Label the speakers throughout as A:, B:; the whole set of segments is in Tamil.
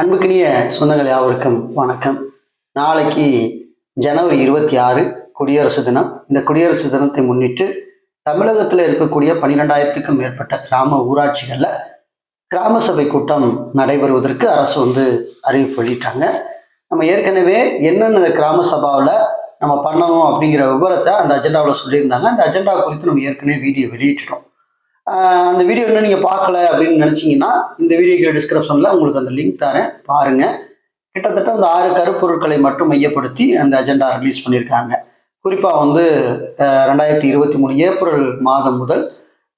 A: அன்புக்கினிய சொந்தங்கள் யாவருக்கும் வணக்கம் நாளைக்கு ஜனவரி இருபத்தி ஆறு குடியரசு தினம் இந்த குடியரசு தினத்தை முன்னிட்டு தமிழகத்தில் இருக்கக்கூடிய பன்னிரெண்டாயிரத்துக்கும் மேற்பட்ட கிராம ஊராட்சிகளில் கிராம சபை கூட்டம் நடைபெறுவதற்கு அரசு வந்து அறிவிப்பு வெளியிட்டாங்க நம்ம ஏற்கனவே என்னென்ன கிராம சபாவில் நம்ம பண்ணணும் அப்படிங்கிற விவரத்தை அந்த அஜெண்டாவில் சொல்லியிருந்தாங்க அந்த அஜெண்டா குறித்து நம்ம ஏற்கனவே வீடியோ வெளியிட்டுட்டோம் அந்த வீடியோ இன்னும் நீங்கள் பார்க்கல அப்படின்னு நினச்சிங்கன்னா இந்த வீடியோக்கு டிஸ்கிரிப்ஷனில் உங்களுக்கு அந்த லிங்க் தரேன் பாருங்கள் கிட்டத்தட்ட அந்த ஆறு கருப்பொருட்களை மட்டும் மையப்படுத்தி அந்த அஜெண்டா ரிலீஸ் பண்ணியிருக்காங்க குறிப்பாக வந்து ரெண்டாயிரத்தி இருபத்தி மூணு ஏப்ரல் மாதம் முதல்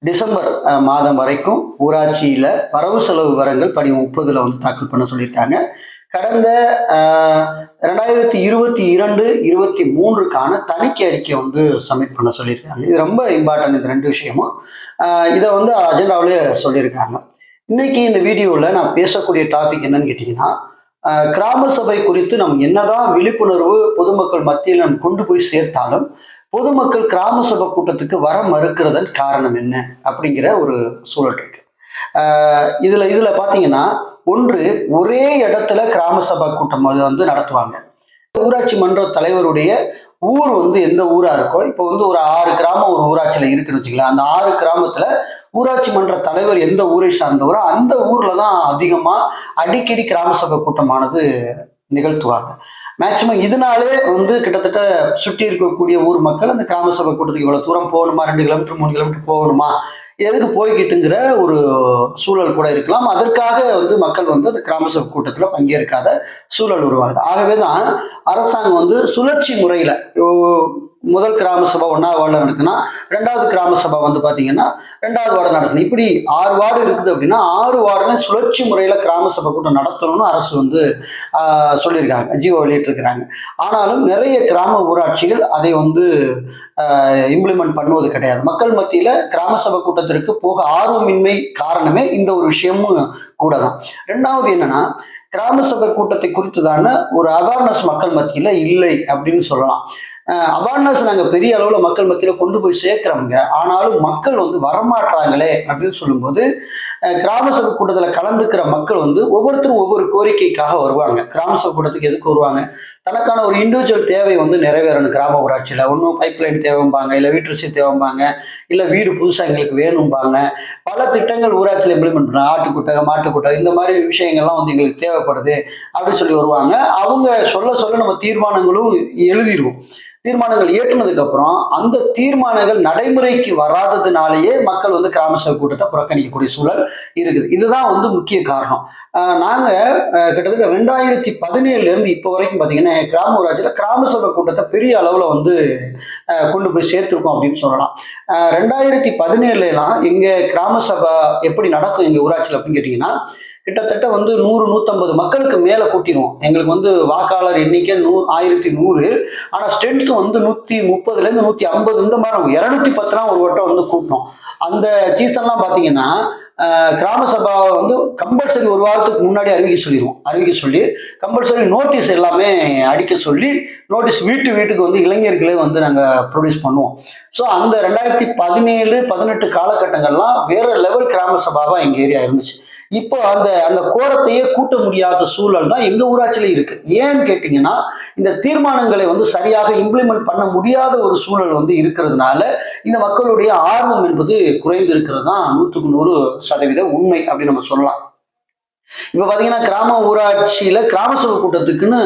A: டிசம்பர் மாதம் வரைக்கும் ஊராட்சியில் வரவு செலவு விவரங்கள் படி முப்பதில் வந்து தாக்கல் பண்ண சொல்லியிருக்காங்க கடந்த ரெண்டாயிரத்தி இருபத்தி இரண்டு இருபத்தி மூன்றுக்கான தணிக்கை அறிக்கை வந்து சப்மிட் பண்ண சொல்லியிருக்காங்க இது ரொம்ப இம்பார்ட்டன்ட் இந்த ரெண்டு விஷயமும் இதை வந்து அஜெண்டாவிலே சொல்லியிருக்காங்க இன்னைக்கு இந்த வீடியோவில் நான் பேசக்கூடிய டாபிக் என்னன்னு கேட்டிங்கன்னா கிராம சபை குறித்து நம் என்னதான் விழிப்புணர்வு பொதுமக்கள் மத்தியில் நம் கொண்டு போய் சேர்த்தாலும் பொதுமக்கள் கிராம சபை கூட்டத்துக்கு வர மறுக்கிறதன் காரணம் என்ன அப்படிங்கிற ஒரு சூழல் இருக்கு இதில் இதில் பார்த்தீங்கன்னா ஒன்று ஒரே இடத்துல கிராம சபா கூட்டம் அது வந்து நடத்துவாங்க ஊராட்சி மன்ற தலைவருடைய ஊர் வந்து எந்த ஊராக இருக்கோ இப்போ வந்து ஒரு ஆறு கிராமம் ஒரு ஊராட்சியில் இருக்குன்னு வச்சுக்கலாம் அந்த ஆறு கிராமத்தில் ஊராட்சி மன்ற தலைவர் எந்த ஊரை சார்ந்தவரோ அந்த ஊரில் தான் அதிகமாக அடிக்கடி கிராம சபை கூட்டமானது நிகழ்த்துவாங்க மேக்சிமம் இதனாலே வந்து கிட்டத்தட்ட சுற்றி இருக்கக்கூடிய ஊர் மக்கள் அந்த கிராம சபை கூட்டத்துக்கு இவ்வளோ தூரம் போகணுமா ரெண்டு கிலோமீட்டர் மூணு கிலோமீட்டர் போகணுமா எதுக்கு போய்கிட்டுங்கிற ஒரு சூழல் கூட இருக்கலாம் அதற்காக வந்து மக்கள் வந்து அந்த கிராம சபை கூட்டத்தில் பங்கேற்காத சூழல் உருவாகுது ஆகவே தான் அரசாங்கம் வந்து சுழற்சி முறையில் முதல் கிராம சபா ஒன்றாவது வார்டில் நடக்குன்னா ரெண்டாவது கிராம சபா வந்து பார்த்தீங்கன்னா ரெண்டாவது வார்டு நடக்கணும் இப்படி ஆறு வார்டு இருக்குது அப்படின்னா ஆறு வார்டில் சுழற்சி முறையில் கிராம சபை கூட்டம் நடத்தணும்னு அரசு வந்து சொல்லியிருக்காங்க ஜிஓ வெளியிட்டிருக்கிறாங்க ஆனாலும் நிறைய கிராம ஊராட்சிகள் அதை வந்து இம்ப்ளிமெண்ட் பண்ணுவது கிடையாது மக்கள் மத்தியில் கிராம சபை கூட்டத்திற்கு போக ஆர்வமின்மை காரணமே இந்த ஒரு விஷயமும் கூட தான் ரெண்டாவது என்னன்னா கிராம சபை கூட்டத்தை குறித்துதான ஒரு அவேர்னஸ் மக்கள் மத்தியில் இல்லை அப்படின்னு சொல்லலாம் அவேர்னஸ் நாங்கள் பெரிய அளவில் மக்கள் மத்தியில் கொண்டு போய் சேர்க்குறோங்க ஆனாலும் மக்கள் வந்து வரமாட்டாங்களே அப்படின்னு சொல்லும்போது கிராம சபை கூட்டத்தில் கலந்துக்கிற மக்கள் வந்து ஒவ்வொருத்தரும் ஒவ்வொரு கோரிக்கைக்காக வருவாங்க கிராம சபை கூட்டத்துக்கு எதுக்கு வருவாங்க தனக்கான ஒரு இண்டிவிஜுவல் தேவை வந்து நிறைவேறணும் கிராமப்புறாட்சியில் ஒன்றும் பைப் லைன் தேவைம்பாங்க இல்லை வீட்டு வசதி தேவைம்பாங்க இல்லை வீடு புதுசாக எங்களுக்கு வேணும்பாங்க பல திட்டங்கள் ஊராட்சியில் இம்ப்ளிமெண்ட் பண்ணுறாங்க ஆட்டுக்கூட்டகம் மாட்டுக்கூட்டகம் இந்த மாதிரி விஷயங்கள்லாம் வந்து எங்களுக்கு தேவைப்படுது அப்படின்னு சொல்லி வருவாங்க அவங்க சொல்ல சொல்ல நம்ம தீர்மானங்களும் எழுதிடுவோம் தீர்மானங்கள் இயற்றினதுக்கு அப்புறம் அந்த தீர்மானங்கள் நடைமுறைக்கு வராததுனாலேயே மக்கள் வந்து கிராம சபை கூட்டத்தை புறக்கணிக்கக்கூடிய சூழல் இருக்குது இதுதான் வந்து முக்கிய காரணம் நாங்கள் கிட்டத்தட்ட ரெண்டாயிரத்தி பதினேழுல இருந்து இப்போ வரைக்கும் பார்த்தீங்கன்னா கிராம ஊராட்சியில் கிராம சபை கூட்டத்தை பெரிய அளவில் வந்து கொண்டு போய் சேர்த்துருக்கோம் அப்படின்னு சொல்லலாம் ரெண்டாயிரத்தி எல்லாம் எங்க கிராம சபை எப்படி நடக்கும் எங்கள் ஊராட்சியில் அப்படின்னு கேட்டிங்கன்னா கிட்டத்தட்ட வந்து நூறு நூற்றம்பது மக்களுக்கு மேலே கூட்டிடுவோம் எங்களுக்கு வந்து வாக்காளர் எண்ணிக்கை நூ ஆயிரத்தி நூறு ஆனால் ஸ்ட்ரென்த்து வந்து நூற்றி முப்பதுலேருந்து நூற்றி ஐம்பது இந்த மாதிரி இரநூத்தி பத்துலாம் ஒரு வட்டம் வந்து கூட்டினோம் அந்த சீசன்லாம் பார்த்தீங்கன்னா கிராம சபாவை வந்து கம்பல்சரி ஒரு வாரத்துக்கு முன்னாடி அறிவிக்க சொல்லிடுவோம் அறிவிக்க சொல்லி கம்பல்சரி நோட்டீஸ் எல்லாமே அடிக்க சொல்லி நோட்டீஸ் வீட்டு வீட்டுக்கு வந்து இளைஞர்களே வந்து நாங்கள் ப்ரொடியூஸ் பண்ணுவோம் ஸோ அந்த ரெண்டாயிரத்தி பதினேழு பதினெட்டு காலகட்டங்கள்லாம் வேற லெவல் கிராம சபாவாக எங்கள் ஏரியா இருந்துச்சு இப்போ அந்த அந்த கோரத்தையே கூட்ட முடியாத சூழல் தான் எங்க ஊராட்சியில இருக்கு ஏன்னு கேட்டீங்கன்னா இந்த தீர்மானங்களை வந்து சரியாக இம்ப்ளிமெண்ட் பண்ண முடியாத ஒரு சூழல் வந்து இருக்கிறதுனால இந்த மக்களுடைய ஆர்வம் என்பது இருக்கிறது தான் நூற்றுக்கு நூறு சதவீதம் உண்மை அப்படின்னு நம்ம சொல்லலாம் இப்போ பார்த்தீங்கன்னா கிராம ஊராட்சியில் கிராம சபை கூட்டத்துக்குன்னு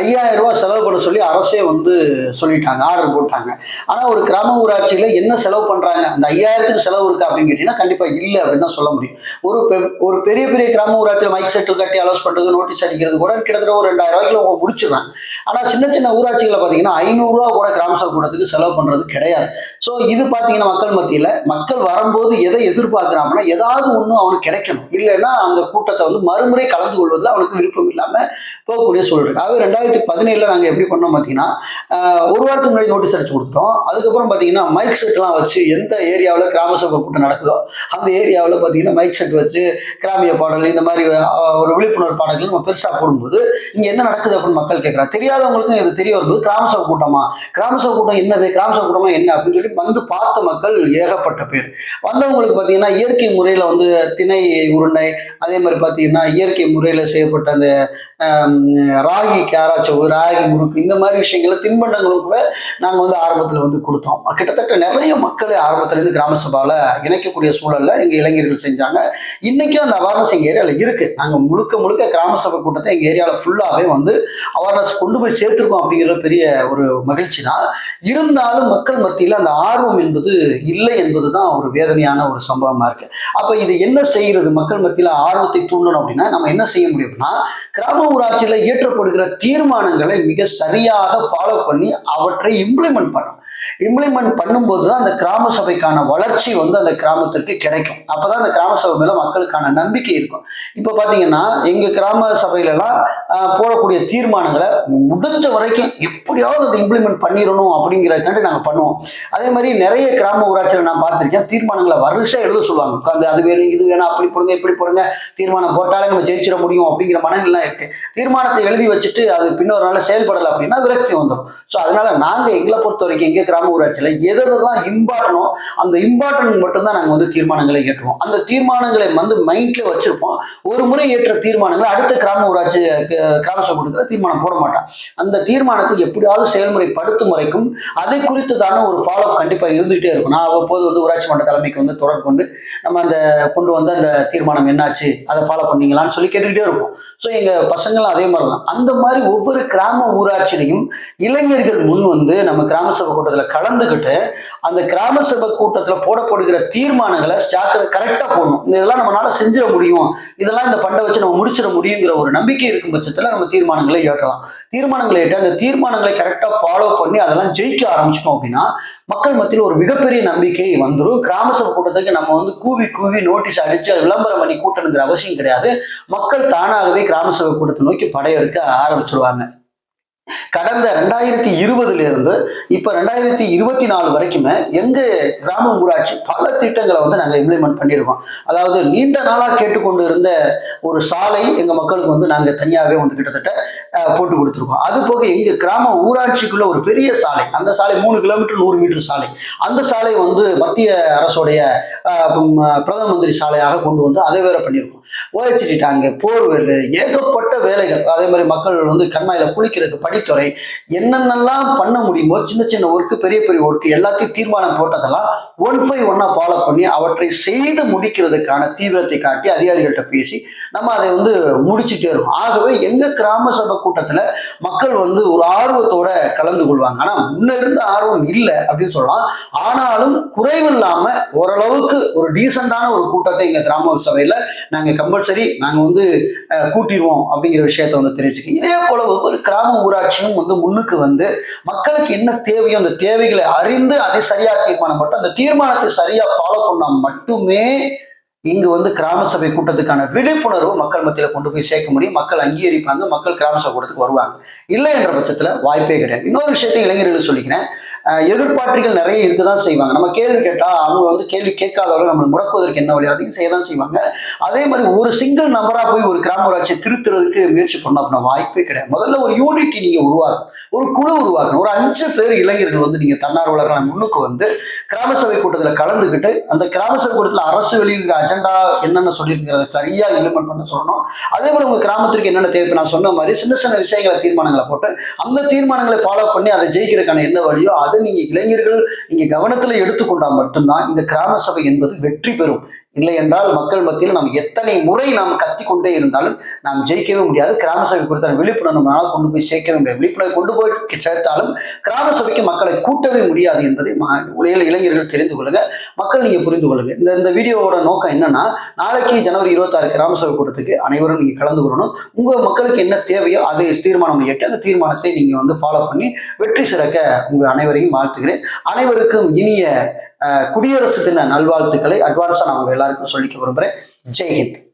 A: ஐயாயிரம் ரூபா செலவு பண்ண சொல்லி அரசே வந்து சொல்லிட்டாங்க ஆர்டர் போட்டாங்க ஆனால் ஒரு கிராம ஊராட்சியில் என்ன செலவு பண்ணுறாங்க அந்த ஐயாயிரத்துக்கு செலவு இருக்கா அப்படின்னு கேட்டிங்கன்னா கண்டிப்பாக இல்லை அப்படின்னு தான் சொல்ல முடியும் ஒரு ஒரு பெரிய பெரிய கிராம ஊராட்சியில் மைக் செட்டு கட்டி அலோஸ் பண்ணுறது நோட்டீஸ் அடிக்கிறது கூட கிட்டத்தட்ட ஒரு ரெண்டாயிரம் ரூபாய்க்குள்ள அவங்க முடிச்சிடுறாங்க ஆனால் சின்ன சின்ன ஊராட்சிகளை பார்த்தீங்கன்னா ஐநூறுரூவா கூட கிராம சபை கூட்டத்துக்கு செலவு பண்ணுறது கிடையாது ஸோ இது பார்த்தீங்கன்னா மக்கள் மத்தியில் மக்கள் வரும்போது எதை எதிர்பார்க்குறாங்கன்னா ஏதாவது ஒன்று அவனுக்கு கிடைக்கணும் இல்லைன்னா அந்த கூட்டத்தை வந்து மறுமுறை கலந்து கொள்வதில் அவனுக்கு விருப்பம் இல்லாமல் போகக்கூடிய சூழல் ஆகவே ரெண்டாயிரத்தி பதினேழில் நாங்கள் எப்படி பண்ணோம் பார்த்தீங்கன்னா ஒரு வாரத்துக்கு முன்னாடி நோட்டீஸ் அடிச்சு கொடுத்துட்டோம் அதுக்கப்புறம் பார்த்தீங்கன்னா மைக் செட்லாம் வச்சு எந்த ஏரியாவில் கிராம சபை கூட்டம் நடக்குதோ அந்த ஏரியாவில் பார்த்தீங்கன்னா மைக் செட் வச்சு கிராமிய பாடல் இந்த மாதிரி ஒரு விழிப்புணர்வு பாடல்கள் நம்ம பெருசாக போடும்போது இங்கே என்ன நடக்குது அப்படின்னு மக்கள் கேட்குறாங்க தெரியாதவங்களுக்கும் இது தெரிய வரும்போது கிராம சபை கூட்டமா கிராம சபை கூட்டம் என்னது கிராம சபை கூட்டமா என்ன அப்படின்னு சொல்லி வந்து பார்த்த மக்கள் ஏகப்பட்ட பேர் வந்தவங்களுக்கு பார்த்தீங்கன்னா இயற்கை முறையில் வந்து திணை உருண்டை அதே மாதிரி பார்த்தீங்கன்னா பார்த்தீங்கன்னா இயற்கை முறையில் செய்யப்பட்ட அந்த ராகி கேராச்சவு ராகி முறுக்கு இந்த மாதிரி விஷயங்களை தின்பண்டங்களும் கூட நாங்கள் வந்து ஆரம்பத்தில் வந்து கொடுத்தோம் கிட்டத்தட்ட நிறைய மக்களை ஆரம்பத்துலேருந்து கிராம சபாவில் இணைக்கக்கூடிய சூழலில் எங்கள் இளைஞர்கள் செஞ்சாங்க இன்றைக்கும் அந்த அவேர்னஸ் எங்கள் ஏரியாவில் இருக்குது நாங்கள் முழுக்க முழுக்க கிராம சபை கூட்டத்தை எங்கள் ஏரியாவில் ஃபுல்லாகவே வந்து அவேர்னஸ் கொண்டு போய் சேர்த்துருக்கோம் அப்படிங்கிற பெரிய ஒரு மகிழ்ச்சி தான் இருந்தாலும் மக்கள் மத்தியில் அந்த ஆர்வம் என்பது இல்லை என்பது தான் ஒரு வேதனையான ஒரு சம்பவமாக இருக்குது அப்போ இது என்ன செய்கிறது மக்கள் மத்தியில் ஆர்வத்தை தூண்டணும் பண்ணோம் அப்படின்னா நம்ம என்ன செய்ய முடியும் அப்படின்னா கிராம ஊராட்சியில் ஏற்றப்படுகிற தீர்மானங்களை மிக சரியாக ஃபாலோ பண்ணி அவற்றை இம்ப்ளிமெண்ட் பண்ணணும் இம்ப்ளிமெண்ட் பண்ணும்போது தான் அந்த கிராம சபைக்கான வளர்ச்சி வந்து அந்த கிராமத்திற்கு கிடைக்கும் அப்போ அந்த கிராம சபை மேலே மக்களுக்கான நம்பிக்கை இருக்கும் இப்போ பார்த்தீங்கன்னா எங்கள் கிராம சபையிலலாம் போடக்கூடிய தீர்மானங்களை முடிஞ்ச வரைக்கும் எப்படியாவது அதை இம்ப்ளிமெண்ட் பண்ணிடணும் அப்படிங்கிறதுக்காண்டி நாங்கள் பண்ணுவோம் அதே மாதிரி நிறைய கிராம ஊராட்சியில் நான் பார்த்துருக்கேன் தீர்மானங்களை வருஷம் எழுத சொல்லுவாங்க உட்காந்து அது வேணும் இது வேணும் அப்படி போடுங்க இப்படி போடுங்க தீர்மானம் போட்டாலே நம்ம ஜெயிச்சிட முடியும் அப்படிங்கிற மனநிலாம் இருக்கு தீர்மானத்தை எழுதி வச்சுட்டு அது பின்னொரு நாள் செயல்படலை அப்படின்னா விரக்தி வந்துடும் ஸோ அதனால நாங்கள் எங்களை பொறுத்த வரைக்கும் எங்க கிராம ஊராட்சியில் எதெல்லாம் தான் இம்பார்ட்டனோ அந்த இம்பார்ட்டன் மட்டும்தான் நாங்கள் வந்து தீர்மானங்களை ஏற்றுவோம் அந்த தீர்மானங்களை வந்து மைண்ட்ல வச்சிருப்போம் ஒரு முறை ஏற்ற தீர்மானங்களை அடுத்த கிராம ஊராட்சி கிராம சபை தீர்மானம் போட மாட்டான் அந்த தீர்மானத்தை எப்படியாவது செயல்முறை படுத்து முறைக்கும் அதை குறித்து தானே ஒரு ஃபாலோ கண்டிப்பாக இருந்துகிட்டே இருக்கும் நான் அவ்வப்போது வந்து ஊராட்சி மன்ற தலைமைக்கு வந்து தொடர்பு கொண்டு நம்ம அந்த கொண்டு வந்து அந்த தீர்மானம் என்னாச்சு அதை ஃபாலோ பண்ணீங்களான்னு சொல்லி கேட்டுக்கிட்டே இருப்போம் ஸோ எங்கள் பசங்களும் அதே மாதிரி தான் அந்த மாதிரி ஒவ்வொரு கிராம ஊராட்சியிலையும் இளைஞர்கள் முன் வந்து நம்ம கிராம சபை கூட்டத்தில் கலந்துக்கிட்டு அந்த கிராம சபை கூட்டத்தில் போடப்படுகிற தீர்மானங்களை ஜாக்கிர கரெக்டாக போடணும் இதெல்லாம் நம்மளால செஞ்சிட முடியும் இதெல்லாம் இந்த பண்டை வச்சு நம்ம முடிச்சிட முடியுங்கிற ஒரு நம்பிக்கை இருக்கும் பட்சத்தில் நம்ம தீர்மானங்களை ஏற்றலாம் தீர்மானங்களை ஏற்ற அந்த தீர்மானங்களை கரெக்டாக ஃபாலோ பண்ணி அதெல்லாம் ஜெயிக்க ஆரம்பிச்சிட்டோம் அப்படின்னா மக்கள் மத்தியில் ஒரு மிகப்பெரிய நம்பிக்கை வந்துடும் கிராம சபை கூட்டத்துக்கு நம்ம வந்து கூவி கூவி நோட்டீஸ் அடிச்சு விளம்பரம் பண்ணி கூட்டணுங்கிற அவசியம் கிடையாது மக்கள் தானாகவே கிராம சபை கூட்டத்தை நோக்கி படையெடுக்க ஆரம்பிச்சிருவாங்க கடந்த ரெண்டாயிரத்தி இருபதுல இருந்து இப்ப ரெண்டாயிரத்தி இருபத்தி நாலு வரைக்குமே எங்க கிராம ஊராட்சி பல திட்டங்களை வந்து நாங்க இம்ப்ளிமெண்ட் பண்ணிருக்கோம் அதாவது நீண்ட நாளா கேட்டுக்கொண்டு இருந்த ஒரு சாலை எங்க மக்களுக்கு வந்து நாங்க தனியாவே வந்து கிட்டத்தட்ட போட்டு கொடுத்துருக்கோம் அது போக எங்க கிராம ஊராட்சிக்குள்ள ஒரு பெரிய சாலை அந்த சாலை மூணு கிலோமீட்டர் நூறு மீட்டர் சாலை அந்த சாலை வந்து மத்திய அரசுடைய பிரதம மந்திரி சாலையாக கொண்டு வந்து அதை வேற பண்ணியிருக்கோம் ஓஹெச்டி டேங்கு போர்வெல் ஏகப்பட்ட வேலைகள் அதே மாதிரி மக்கள் வந்து கண்மாயில குளிக்கிறதுக்கு படி பணித்துறை என்னென்னலாம் பண்ண முடியுமோ சின்ன சின்ன ஒர்க்கு பெரிய பெரிய ஒர்க்கு எல்லாத்தையும் தீர்மானம் போட்டதெல்லாம் ஒன் பை ஒன்னா ஃபாலோ பண்ணி அவற்றை செய்து முடிக்கிறதுக்கான தீவிரத்தை காட்டி அதிகாரிகள்கிட்ட பேசி நம்ம அதை வந்து முடிச்சுட்டே இருக்கோம் ஆகவே எங்க கிராம சபை கூட்டத்துல மக்கள் வந்து ஒரு ஆர்வத்தோட கலந்து கொள்வாங்க ஆனா முன்ன இருந்த ஆர்வம் இல்லை அப்படின்னு சொல்லலாம் ஆனாலும் குறைவில்லாம ஓரளவுக்கு ஒரு டீசெண்டான ஒரு கூட்டத்தை எங்க கிராம சபையில நாங்க கம்பல்சரி நாங்க வந்து கூட்டிடுவோம் அப்படிங்கிற விஷயத்த வந்து தெரிவிச்சுக்கோங்க இதே போல ஒவ்வொரு கிராம ஊராட்சி ஆட்சியும் வந்து முன்னுக்கு வந்து மக்களுக்கு என்ன தேவையோ அந்த தேவைகளை அறிந்து அதை சரியா தீர்மானம் அந்த தீர்மானத்தை சரியா ஃபாலோ பண்ணா மட்டுமே இங்கு வந்து கிராம சபை கூட்டத்துக்கான விழிப்புணர்வு மக்கள் மத்தியில் கொண்டு போய் சேர்க்க முடியும் மக்கள் அங்கீகரிப்பாங்க மக்கள் கிராம சபை கூட்டத்துக்கு வருவாங்க இல்லை என்ற பட்சத்துல வாய்ப்பே கிடையாது இன்னொரு விஷயத்தை இளைஞர்கள் சொல்லிக்கிறேன் எதிர்பார்ப்புகள் நிறைய இருக்க தான் செய்வாங்க நம்ம கேள்வி கேட்டால் அவங்க வந்து கேள்வி கேட்காதவர்கள் நம்மளை முடக்குவதற்கு என்ன வழி அதையும் செய்ய தான் செய்வாங்க அதே மாதிரி ஒரு சிங்கிள் நம்பராக போய் ஒரு கிராமராட்சியை திருத்துறதுக்கு முயற்சி பண்ண அப்படின்னா வாய்ப்பே கிடையாது முதல்ல ஒரு யூனிட்டி நீங்கள் உருவாக்கணும் ஒரு குழு உருவாக்கணும் ஒரு அஞ்சு பேர் இளைஞர்கள் வந்து நீங்கள் தன்னார்வலர்கள் முன்னுக்கு வந்து கிராம சபை கூட்டத்தில் கலந்துக்கிட்டு அந்த கிராம சபை கூட்டத்தில் அரசு வெளியிடுகிற அஜெண்டா என்னென்ன சொல்லியிருக்கிறத சரியாக இம்ப்ளிமெண்ட் பண்ண சொல்லணும் அதே போல் உங்கள் கிராமத்திற்கு என்னென்ன தேவை நான் சொன்ன மாதிரி சின்ன சின்ன விஷயங்களை தீர்மானங்களை போட்டு அந்த தீர்மானங்களை ஃபாலோ பண்ணி அதை ஜெயிக்கிறதுக்கான என்ன வழியோ அதை நீங்க இளைஞர்கள் நீங்க கவனத்துல எடுத்துக்கொண்டா மட்டும்தான் இந்த கிராம சபை என்பது வெற்றி பெறும் இல்லை என்றால் மக்கள் மத்தியில் நாம் எத்தனை முறை நாம் கத்தி கொண்டே இருந்தாலும் நாம் ஜெயிக்கவே முடியாது கிராம சபை குறித்த விழிப்புணர்வு நம்மளால் கொண்டு போய் சேர்க்கவே முடியாது விழிப்புணர்வு கொண்டு போய் சேர்த்தாலும் கிராம சபைக்கு மக்களை கூட்டவே முடியாது என்பதை உலகில் இளைஞர்கள் தெரிந்து கொள்ளுங்க மக்கள் நீங்கள் புரிந்து கொள்ளுங்க இந்த இந்த வீடியோவோட நோக்கம் என்னன்னா நாளைக்கு ஜனவரி இருபத்தாறு கிராம சபை கூட்டத்துக்கு அனைவரும் நீங்கள் கலந்து கொள்ளணும் உங்கள் மக்களுக்கு என்ன தேவையோ அதை தீர்மானம் எட்டு அந்த தீர்மானத்தை நீங்கள் வந்து ஃபாலோ பண்ணி வெற்றி சிறக்க உங்கள் அனைவரையும் வாழ்த்துகிறேன் அனைவருக்கும் இனிய குடியரசு தின நல்வாழ்த்துக்களை அட்வான்ஸாக நான் அவங்க எல்லாருக்கும் சொல்லிக்க விரும்புகிறேன் ஜெய்ஹிந்த்